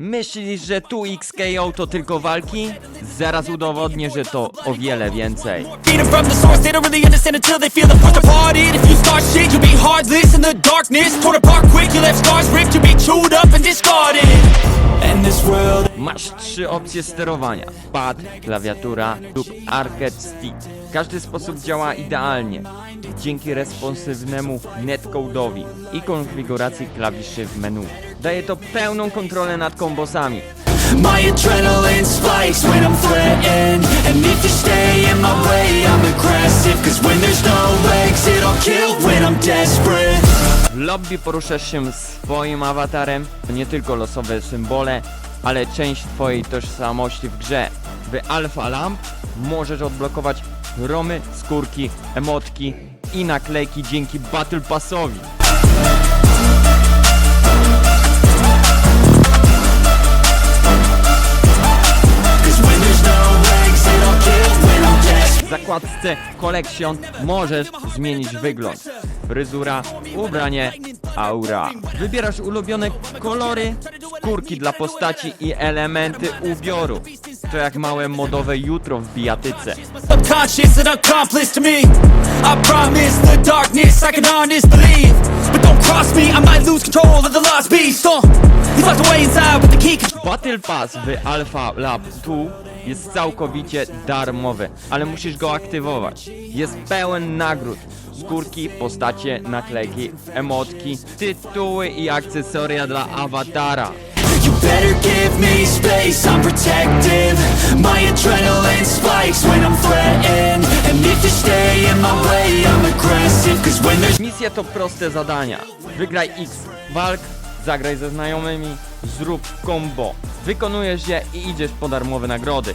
Myślisz, że tu XKO to tylko walki? Zaraz udowodnię, że to o wiele więcej. Masz trzy opcje sterowania: pad, klawiatura lub arcade stick. Każdy sposób działa idealnie. Dzięki responsywnemu netcode'owi i konfiguracji klawiszy w menu. Daje to pełną kontrolę nad kombosami. My adrenaline spikes when I'm threatened And if you stay in my way, I'm aggressive. Cause when there's no exit, I'll kill when I'm desperate. W lobby poruszasz się swoim awatarem, to nie tylko losowe symbole, ale część twojej tożsamości w grze. W Alpha Lamp możesz odblokować romy, skórki, emotki i naklejki dzięki Battle Passowi. W zakładce Collection możesz zmienić wygląd. Fryzura, ubranie, aura. Wybierasz ulubione kolory, skórki dla postaci i elementy ubioru. To jak małe modowe jutro w bijatyce. Battle Pass w Alpha Lab 2 jest całkowicie darmowy, ale musisz go aktywować. Jest pełen nagród. Skórki, postacie, naklejki, emotki, tytuły i akcesoria dla awatara. Better give me space, I'm protective My adrenaline spikes when I'm threatened And if you stay in my way, I'm aggressive Cause when there's Misje to proste zadania. Wygraj X walk, zagraj ze znajomymi, zrób combo. Wykonujesz je i idziesz po darmowe nagrody.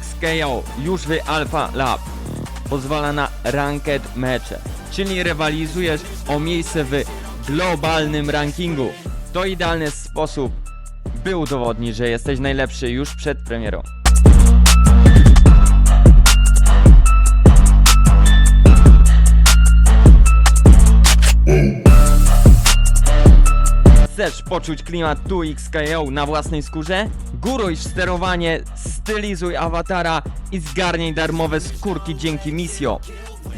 XKO już w Alpha Lab pozwala na ranked mecze, czyli rywalizujesz o miejsce w globalnym rankingu. To idealny sposób, by udowodnić, że jesteś najlepszy już przed premierą. Chcesz poczuć klimat 2XKO na własnej skórze? Góruj w sterowanie, stylizuj awatara i zgarnij darmowe skórki dzięki misjom.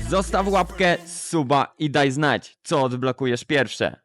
Zostaw łapkę, suba i daj znać, co odblokujesz pierwsze.